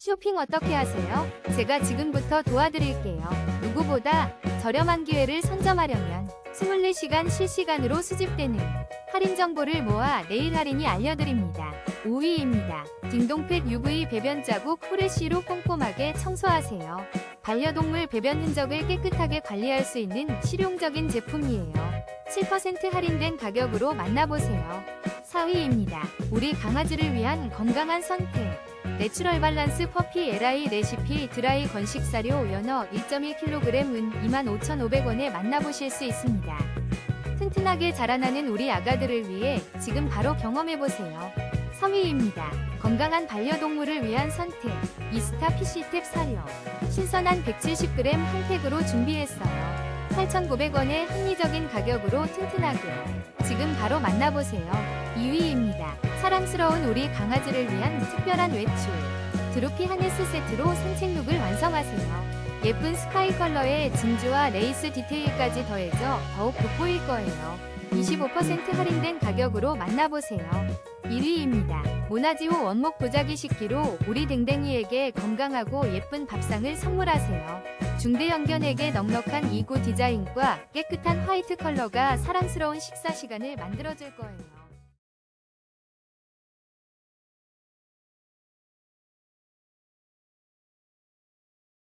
쇼핑 어떻게 하세요? 제가 지금부터 도와드릴게요. 누구보다 저렴한 기회를 선점하려면 24시간 실시간으로 수집되는 할인 정보를 모아 내일 할인이 알려드립니다. 5위입니다. 딩동펫 UV 배변 자국 후레쉬로 꼼꼼하게 청소하세요. 반려동물 배변 흔적을 깨끗하게 관리할 수 있는 실용적인 제품이에요. 7% 할인된 가격으로 만나보세요. 4위입니다. 우리 강아지를 위한 건강한 선택. 내추럴 밸런스 퍼피 LI 레시피 드라이 건식 사료 연어 1.1kg은 25,500원에 만나보실 수 있습니다. 튼튼하게 자라나는 우리 아가들을 위해 지금 바로 경험해보세요. 3위입니다. 건강한 반려동물을 위한 선택. 이스타 PC탭 사료. 신선한 170g 한 팩으로 준비했어요. 8,900원의 합리적인 가격으로 튼튼하게. 지금 바로 만나보세요. 2위입니다. 사랑스러운 우리 강아지를 위한 특별한 외출. 드루피 하네스 세트로 산책룩을 완성하세요. 예쁜 스카이 컬러의 진주와 레이스 디테일까지 더해져 더욱 돋보일 거예요. 25% 할인된 가격으로 만나보세요. 1위입니다. 모나지호 원목 도자기 식기로 우리 댕댕이에게 건강하고 예쁜 밥상을 선물하세요. 중대형견에게 넉넉한 이구 디자인과 깨끗한 화이트 컬러가 사랑스러운 식사 시간을 만들어줄 거예요.